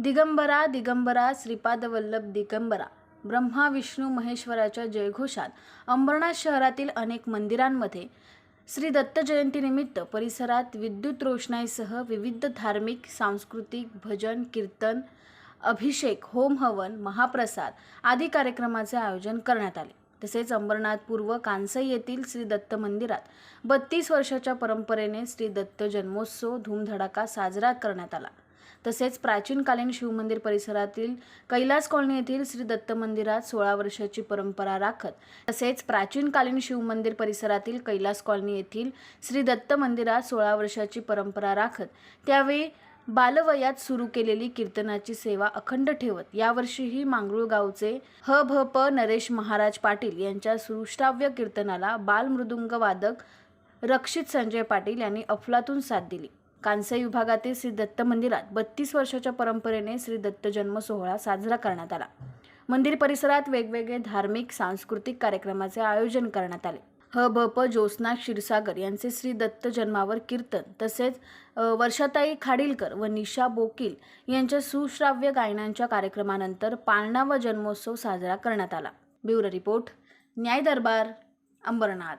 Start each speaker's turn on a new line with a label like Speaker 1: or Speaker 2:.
Speaker 1: दिगंबरा दिगंबरा श्रीपादवल्लभ दिगंबरा. ब्रह्मा विष्णू महेश्वराच्या जयघोषात अंबरनाथ शहरातील अनेक मंदिरांमध्ये श्री दत्त जयंतीनिमित्त परिसरात विद्युत रोषणाईसह विविध धार्मिक सांस्कृतिक भजन कीर्तन अभिषेक होम हवन महाप्रसाद आदी कार्यक्रमाचे आयोजन करण्यात आले. तसेच अंबरनाथ पूर्व कांसई येथील श्री दत्त मंदिरात बत्तीस वर्षाच्या परंपरेने श्री दत्त जन्मोत्सव धूमधडाका साजरा करण्यात आला. तसेच प्राचीनकालीन शिवमंदिर परिसरातील कैलास कॉलनी येथील श्री दत्त मंदिरात सोळा वर्षाची परंपरा राखत. तसेच प्राचीनकालीन शिवमंदिर परिसरातील कैलास कॉलनी येथील श्री दत्त मंदिरात सोळा वर्षाची परंपरा राखत. त्यावेळी बालवयात सुरू केलेली कीर्तनाची सेवा अखंड ठेवत. यावर्षीही मांगरूळ गावचे ह भ प नरेश महाराज पाटील यांच्या सुश्राव्य कीर्तनाला बालमृदुंग वादक रक्षित संजय पाटील यांनी अफलातून साथ दिली. कांसई विभागातील श्री दत्त मंदिरात बत्तीस वर्षाच्या परंपरेने श्री दत्त जन्म सोहळा साजरा करण्यात आला. मंदिर परिसरात वेगवेगळे धार्मिक सांस्कृतिक कार्यक्रमाचे आयोजन करण्यात आले. ह भ प ज्योत्स्ना क्षीरसागर यांचे श्री दत्त जन्मावर कीर्तन तसेच वर्षाताई खाडीलकर व निशा बोकील यांच्या सुश्राव्य गायनांच्या कार्यक्रमानंतर पाळणा व जन्मोत्सव साजरा करण्यात आला. ब्युरो रिपोर्ट न्याय दरबार अंबरनाथ.